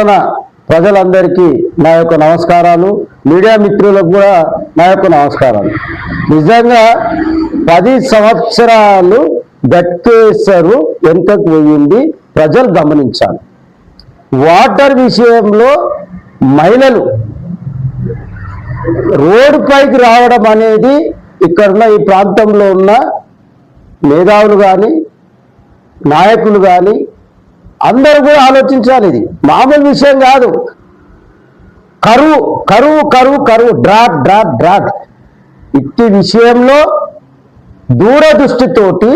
పట్టణ ప్రజలందరికీ నా యొక్క నమస్కారాలు. మీడియా మిత్రులకు కూడా నా యొక్క నమస్కారాలు. నిజంగా పది సంవత్సరాలు గట్టేశారు ఎంతకు పోయింది? ప్రజలు గమనించాలి. వాటర్ విషయంలో మహిళలు రోడ్డుపైకి రావడం అనేది ఇక్కడున్న ఈ ప్రాంతంలో ఉన్న మేధావులు కానీ నాయకులు కానీ అందరూ కూడా ఆలోచించాలి ఇది. మామూలు విషయం కాదు. కరువు కరువు కరువు కరువు డ్రాట్ డ్రాట్ డ్రాట్ ఇట్టి విషయంలో దూరదృష్టితోటి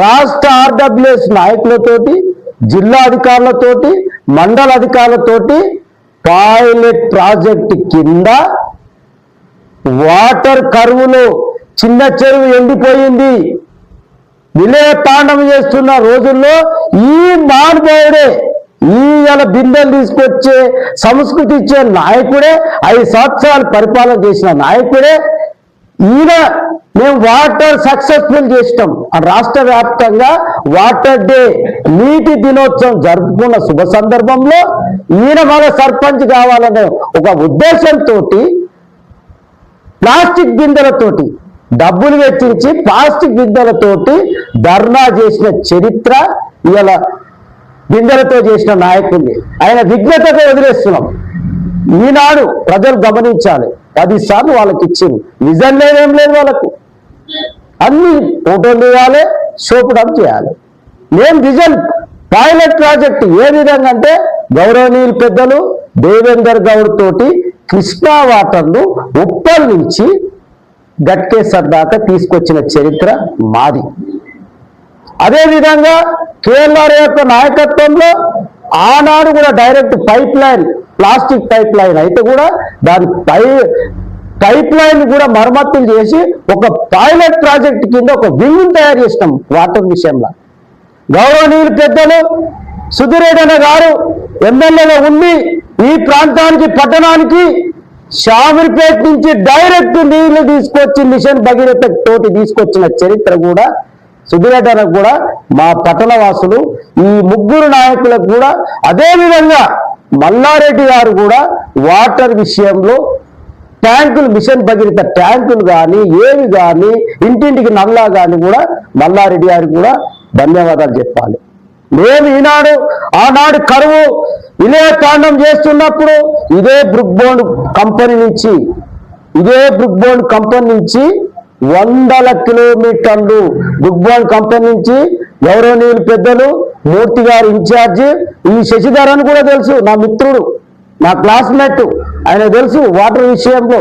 రాష్ట్ర ఆర్డబ్ల్యూఎస్ నాయకులతోటి జిల్లా అధికారులతోటి మండల అధికారులతోటి టాయిలెట్ ప్రాజెక్ట్ కింద వాటర్ కరువులో చిన్న చెరువు ఎండిపోయింది. విలయ తాండవం చేస్తున్న రోజుల్లో ఈ మానుభావుడే ఈయన బిందెలు తీసుకొచ్చే సంస్కృతి ఇచ్చే నాయకుడే ఐదు సంవత్సరాలు పరిపాలన చేసిన నాయకుడే. ఈయన మేము వాటర్ సక్సెస్ఫుల్ చేసినాం. ఆ రాష్ట్ర వ్యాప్తంగా వాటర్ డే నీటి దినోత్సవం జరుపుకున్న శుభ సందర్భంలో ఈయన మన సర్పంచ్ కావాలనే ఒక ఉద్దేశంతో ప్లాస్టిక్ బిందెలతోటి డబ్బులు వెచ్చించి ప్లాస్టిక్ బిందెలతోటి ధర్నా చేసిన చరిత్ర ఇవాళ బిందెలతో చేసిన నాయకుడిని ఆయన విఘ్నతగా వదిలేస్తున్నాం. ఈనాడు ప్రజలు గమనించాలి. పదిసార్లు వాళ్ళకి ఇచ్చింది. నిజం లేదేం లేదు వాళ్ళకు. అన్ని ఫోటోలు ఇవ్వాలి సోపడం చేయాలి. నేను విజన్ పైలట్ ప్రాజెక్ట్ ఏ విధంగా అంటే గౌరవనీయులు పెద్దలు దేవేందర్ గౌడ్ తోటి కృష్ణా వాటర్ను ఉప్పల్ నుంచి గట్కేసర్ దాకా తీసుకొచ్చిన చరిత్ర మాది. అదేవిధంగా కేఎల్ఆర్ యొక్క నాయకత్వంలో ఆనాడు కూడా direct pipeline plastic pipeline అయితే కూడా దాని పై పైప్ లైన్ కూడా మరమ్మతులు చేసి ఒక పైలట్ ప్రాజెక్ట్ కింద ఒక వింగ్ తయారు చేసినాం వాటర్ విషయంలో గౌరవనీయులు పెద్దలు సుధిరేడన గారు ఎమ్మెల్యేగా ఉండి ఈ ప్రాంతానికి పట్టణానికి షామిర్పేట నుంచి డైరెక్ట్ నీళ్ళు తీసుకొచ్చి మిషన్ భగీరథ తోటి తీసుకొచ్చిన చరిత్ర కూడా సుధిరేటనకు కూడా మా పట్టణవాసులు ఈ ముగ్గురు నాయకులకు కూడా అదేవిధంగా మల్లారెడ్డి గారు కూడా వాటర్ విషయంలో ట్యాంకులు మిషన్ భగీరథ ట్యాంకులు కానీ ఏవి కానీ ఇంటింటికి నల్లా కానీ కూడా మల్లారెడ్డి గారికి కూడా ధన్యవాదాలు చెప్పాలి. మేము ఈనాడు ఆనాడు కరువు ఇదే తాండం చేస్తున్నప్పుడు ఇదే బ్రుక్ బోండ్ కంపెనీ నుంచి ఇదే బ్రుక్ బోండ్ కంపెనీ నుంచి వందల కిలోమీటర్లు బ్రుక్ కంపెనీ నుంచి గౌరవనీయులు పెద్దలు మూర్తి గారు ఇన్ఛార్జి ఈ శశిధర్ అని కూడా తెలుసు నా మిత్రుడు నా క్లాస్మేట్ ఆయన తెలుసు వాటర్ విషయంలో.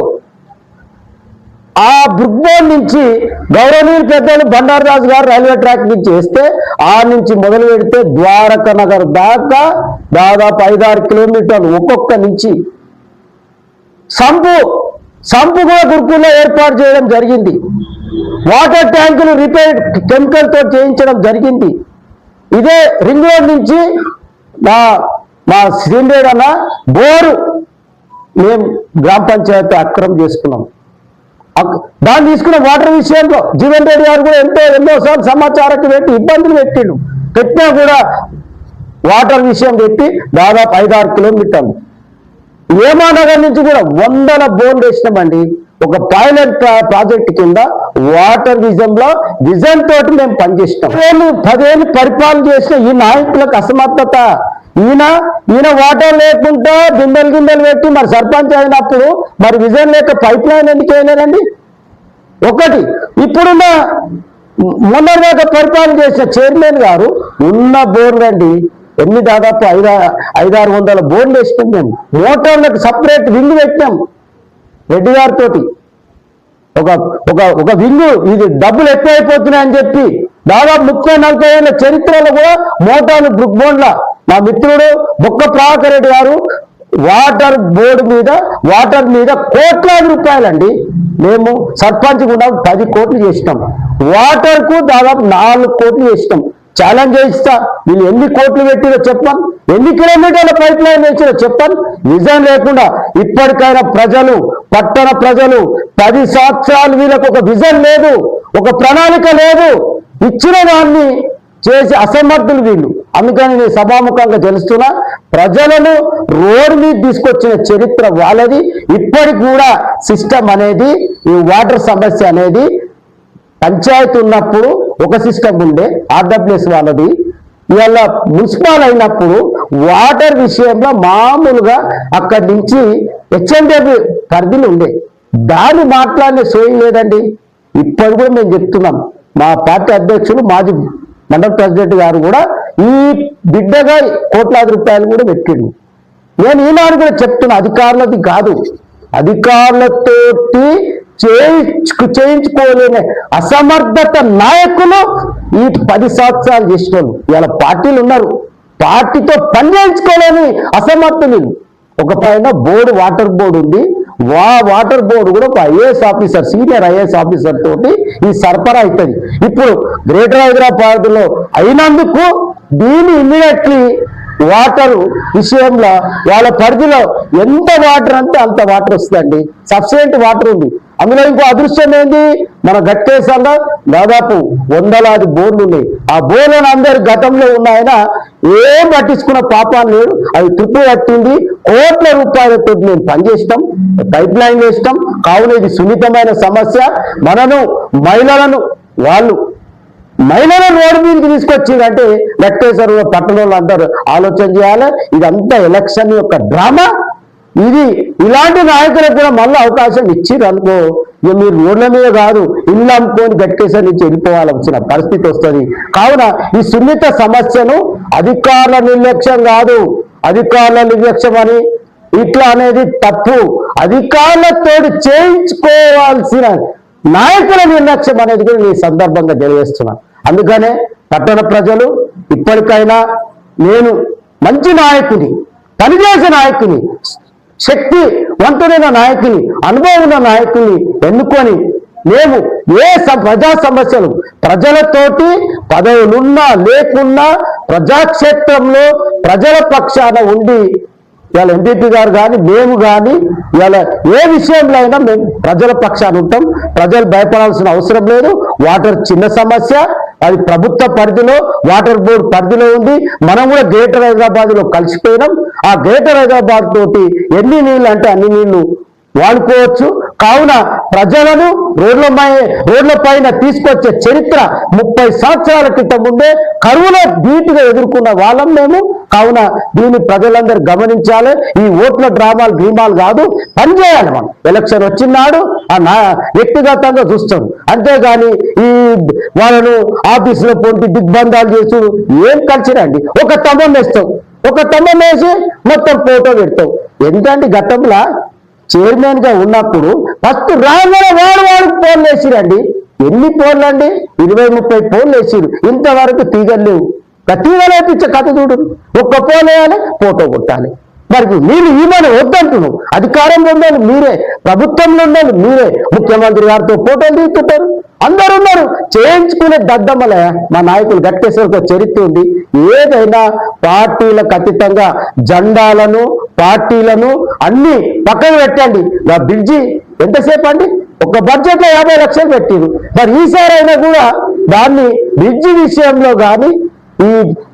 ఆ బుక్బోర్ నుంచి గౌరవనీయులు పెద్దలు బండారదాస్ గారు రైల్వే ట్రాక్ నుంచి వేస్తే ఆ నుంచి మొదలు పెడితే ద్వారక నగర్ దాకా దాదాపు ఐదారు కిలోమీటర్లు ఒక్కొక్క నుంచి. సంపు సంపు కూడా గురుకుల్లో ఏర్పాటు చేయడం జరిగింది. వాటర్ ట్యాంకులు రిపేర్ కెమికల్తో చేయించడం జరిగింది. ఇదే రింగ్ రోడ్ నుంచి మా మా శ్రీందేడ్ అన్న బోరు మేము గ్రామ పంచాయతీ అక్రమం చేసుకున్నాం. దాన్ని తీసుకున్న వాటర్ విషయంలో జీవన్ రెడ్డి గారు కూడా ఎంతో ఎన్నోసార్లు సమాచారానికి పెట్టి ఇబ్బందులు పెట్టిండు. పెట్టినా కూడా వాటర్ విషయం పెట్టి దాదాపు ఐదారు కిలోమీటర్లు. ఏమానగర్ నుంచి కూడా వందల బోన్ వేసినామండి. ఒక పైలట్ ప్రాజెక్ట్ కింద వాటర్ విజన్లో విజన్ తోటి మేము పనిచేసినాం. పదేళ్ళు పదేళ్ళు పరిపాలన చేసిన ఈ నాయకులకు అసమర్థత ఈయన ఈయన వాటర్ లేకుండా బిందెలు గిందెలు పెట్టి మరి సర్పంచ్ అయినప్పుడు మరి విజన్ లేక పైప్ లైన్ ఎందుకు వేయలేదండి? ఒకటి ఇప్పుడున్న మొన్నటిదాకా పరిపాలన చేసిన చైర్మన్ గారు ఉన్న బోర్లు అండి ఎన్ని దాదాపు ఐదా ఐదారు వందల బోర్లు వేసినాం మేము. మోటార్లకు సపరేట్ వింగ్ పెట్టినాం రెడ్డి గారితోటి. ఒక ఒక ఒక వింగు ఇది డబ్బులు ఎక్కువైపోతున్నాయని చెప్పి దాదాపు ముప్పై నలభై ఏళ్ళ చరిత్రలో కూడా మోటార్లు బ్రుక్ బోన్ల మా మిత్రుడు బొక్క ప్రభాకర్ రెడ్డి గారు వాటర్ బోర్డు మీద వాటర్ మీద కోట్లాది రూపాయలండి. మేము సర్పంచ్ కూడా పది కోట్లు చేసినాం. వాటర్కు దాదాపు నాలుగు కోట్లు చేసినాం. ఛాలెంజ్ చేయిస్తా వీళ్ళు ఎన్ని కోట్లు పెట్టిరో చెప్పాను ఎన్ని కిలోమీటర్ల పైప్ లైన్ వేసిరో చెప్పాను నిజం లేకుండా ఇప్పటికైనా ప్రజలు పట్టణ ప్రజలు పది సంవత్సరాలు వీళ్ళకు ఒక విజన్ లేదు ఒక ప్రణాళిక లేదు. ఇచ్చిన దాన్ని చేసి అసమర్థులు వీళ్ళు. అందుకని నేను సభాముఖంగా తెలుస్తున్నా ప్రజలను రోడ్డు మీద తీసుకొచ్చిన చరిత్ర వాళ్ళది. ఇప్పటికి కూడా సిస్టమ్ అనేది ఈ వాటర్ సమస్య అనేది పంచాయతీ ఉన్నప్పుడు ఒక సిస్టమ్ ఉండే ఆర్డబ్ల్యూఎస్ వాళ్ళది. ఇవాళ మున్సిపల్ అయినప్పుడు వాటర్ విషయంలో మామూలుగా అక్కడి నుంచి హెచ్ఎండి పరిధిలో ఉండే. దాన్ని మాట్లాడే సోయి లేదండి. ఇప్పటి కూడా మేము చెప్తున్నాం. మా పార్టీ అధ్యక్షులు మాజీ మండల ప్రెసిడెంట్ గారు కూడా ఈ బిడ్డగా కోట్లాది రూపాయలు కూడా పెట్టిండు నేను ఈనాడు కూడా చెప్తున్నా అధికారులది కాదు. అధికారులతోటి చేయించు చేయించుకోలేని అసమర్థత నాయకులు ఈ పది సంవత్సరాలు చేసిన ఇవాళ పార్టీలు ఉన్నారు. పార్టీతో పని చేయించుకోలేని అసమర్థులు. ఒక పైన బోర్డు వాటర్ బోర్డు ఉంది. వా వాటర్ బోర్డు కూడా ఒక IAS officer senior IAS officer తోటి ఈ సరఫరా అవుతుంది ఇప్పుడు గ్రేటర్ హైదరాబాద్లో అయినందుకు దీన్ని ఇమ్మీడియట్లీ వాటర్ విషయంలో వాళ్ళ పరిధిలో ఎంత వాటర్ అంటే అంత వాటర్ వస్తుందండి. సఫిషియంట్ వాటర్ ఉంది. అందులో ఇంకో అదృశ్యం ఏంది? మన గట్టేసంలో దాదాపు వందలాది బోర్లు ఉన్నాయి. ఆ బోర్లను అందరు గతంలో ఉన్నాయన ఏం పట్టించుకున్న పాపాలు లేడు అవి తుప్పు పట్టింది. కోట్ల రూపాయలతో మేము పనిచేస్తాం. పైప్ లైన్ వేస్తాం. కావున ఇది సున్నితమైన సమస్య. మనను మహిళలను వాళ్ళు మహిళలను రోడ్డు మీదకి తీసుకొచ్చిందంటే వెంకటేశ్వర పట్టణంలో అందరూ ఆలోచన చేయాలి. ఇదంతా ఎలక్షన్ యొక్క డ్రామా. ఇది ఇలాంటి నాయకులకు కూడా మళ్ళీ అవకాశం ఇచ్చిరు అనుకో ఇక మీరు రోడ్ల మీద కాదు ఇల్లు అమ్ముకొని గట్టేసరి నుంచి వెళ్ళిపోవాల్సిన పరిస్థితి వస్తుంది. కావున ఈ సున్నిత సమస్యను అధికారుల నిర్లక్ష్యం కాదు అధికారుల నిర్లక్ష్యం అని ఇట్లా అనేది తప్పు. అధికారులతో చేయించుకోవాల్సిన నాయకుల నిర్లక్ష్యం అనేది కూడా ఈ సందర్భంగా తెలియజేస్తున్నాను అందుకనే పట్టణ ప్రజలు ఇప్పటికైనా నేను మంచి నాయకుని పనిచేసే నాయకుని శక్తి వంతుడైన నాయకుని అనుభవం ఉన్న నాయకుని ఎన్నుకొని మేము ఏ ప్రజా సమస్యలు ప్రజలతోటి పదవులున్నా లేకున్నా ప్రజాక్షేత్రంలో ప్రజల పక్షాన ఉండి ఇవాళ ఎంపీపీ గారు కానీ మేము కానీ ఇవాళ ఏ విషయంలో అయినా మేము ప్రజల పక్షాన్ని ఉంటాం. ప్రజలు భయపడాల్సిన అవసరం లేదు. వాటర్ చిన్న సమస్య అది ప్రభుత్వ పరిధిలో వాటర్ బోర్డు పరిధిలో ఉంది. మనం కూడా గ్రేటర్ హైదరాబాద్లో కలిసిపోయినాం. ఆ గ్రేటర్ హైదరాబాద్ తోటి ఎన్ని నీళ్ళు అంటే అన్ని నీళ్ళు వాడుకోవచ్చు. కావున ప్రజలను రోడ్ల రోడ్ల పైన తీసుకొచ్చే చరిత్ర ముప్పై సంవత్సరాల క్రితం ముందే కరువులో ధీటుగా ఎదుర్కొన్న వాళ్ళం మేము. కావున దీన్ని ప్రజలందరూ గమనించాలి. ఈ ఓట్ల డ్రామాలు డ్రీమాలు కాదు పనిచేయాలి మనం. ఎలక్షన్ వచ్చినాడు ఆ నా వ్యక్తిగతంగా చూస్తాం. అంతేగాని ఈ వాళ్ళను ఆఫీసులో పొంటి దిగ్బంధాలు చేసి ఏం కలిసిరండి ఒక తమ్మం వేస్తాం. ఒక తమ్మం వేసి మొత్తం ఫోటో పెడతాం. ఎందుకంటే గతంలో చైర్మన్గా ఉన్నప్పుడు ఫస్ట్ రాగానే వాడు వాడికి ఫోన్లు వేసిరండి ఎన్ని ఫోన్లు అండి ఇరవై ముప్పై ఫోన్లు వేసిరు ఇంతవరకు తీగలు లేవు. తీగలేపించే కథ చూడు. ఒక్క ఫోన్ వేయాలి ఫోటో కొట్టాలి. మరి మీరు ఈమెను వద్దంటున్నావు. అధికారంలో ఉండాలి మీరే. ప్రభుత్వంలో ఉండాలి మీరే. ముఖ్యమంత్రి గారితో ఫోటోలు తీసుకుంటారు. అందరు ఉన్నారు. చేయించుకునే దద్దమ్మలే. మా నాయకులు గట్టేశ్వరకు చరిత్ర ఉంది. ఏదైనా పార్టీలకు అతీతంగా జెండాలను పార్టీలను అన్ని పక్కన పెట్టండి. ఆ బ్రిడ్జి ఎంతసేపు అండి? ఒక బడ్జెట్లో యాభై లక్షలు పెట్టిరు. మరి ఈసారి అయినా కూడా దాన్ని బ్రిడ్జి విషయంలో కానీ ఈ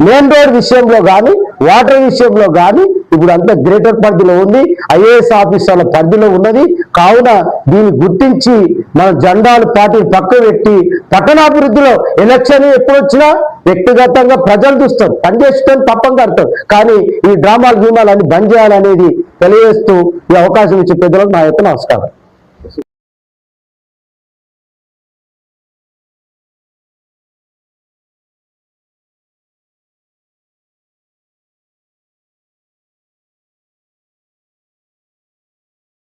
మెయిన్ రోడ్ విషయంలో కానీ వాటర్ విషయంలో కానీ ఇప్పుడు అంతా గ్రేటర్ పరిధిలో ఉంది. ఐఏఎస్ ఆఫీసర్ల పరిధిలో ఉన్నది. కావున దీన్ని గుర్తించి మన జెండాలు పార్టీ పక్క పెట్టి పట్టణాభివృద్ధిలో ఎలక్షన్ ఎప్పుడు వచ్చినా వ్యక్తిగతంగా ప్రజలు చూస్తారు. పనిచేసుకొని తప్పం కడతారు. కానీ ఈ డ్రామాలు గీమాలు అన్ని బంద్ చేయాలనేది తెలియజేస్తూ ఈ అవకాశం ఇచ్చే పెద్దలకు నా యొక్క నమస్కారం.